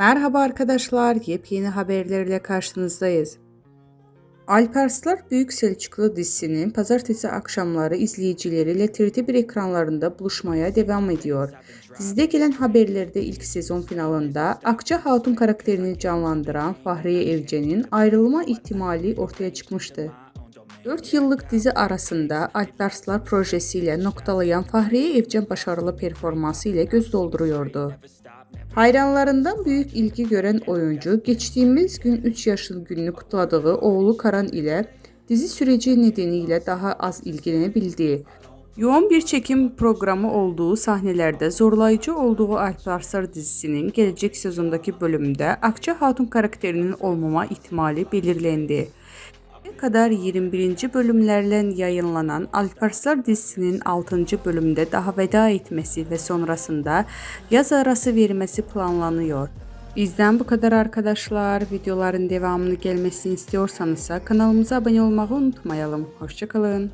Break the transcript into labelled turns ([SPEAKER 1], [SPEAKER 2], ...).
[SPEAKER 1] Merhaba arkadaşlar, yepyeni haberlerle karşınızdayız. Alparslar Büyük Selçuklu dizisinin pazartesi akşamları izleyicileriyle TRT1 ekranlarında buluşmaya devam ediyor. Dizide gelen haberlerde ilk sezon finalında Akça Hatun karakterini canlandıran Fahriye Evcen'in ayrılma ihtimali ortaya çıkmıştı. 4 yıllık dizi arasında Alparslar projesiyle noktalayan Fahriye Evcen başarılı performansı ile göz dolduruyordu. Hayranlarından büyük ilgi gören oyuncu geçtiğimiz gün 3 yaşın gününü kutladığı oğlu Karan ile dizi süreci nedeniyle daha az ilgilenebildiği, yoğun bir çekim programı olduğu sahnelerde zorlayıcı olduğu Alparslar dizisinin gelecek sezondaki bölümde Akça Hatun karakterinin olmama ihtimali belirlendi. Ne kadar 21. bölümlerle yayınlanan Alparslar dizisinin 6. bölümde daha veda etmesi ve sonrasında yaz arası vermesi planlanıyor. Bizden bu kadar arkadaşlar. Videoların devamını gelmesini istiyorsanız kanalımıza abone olmayı unutmayalım. Hoşçakalın.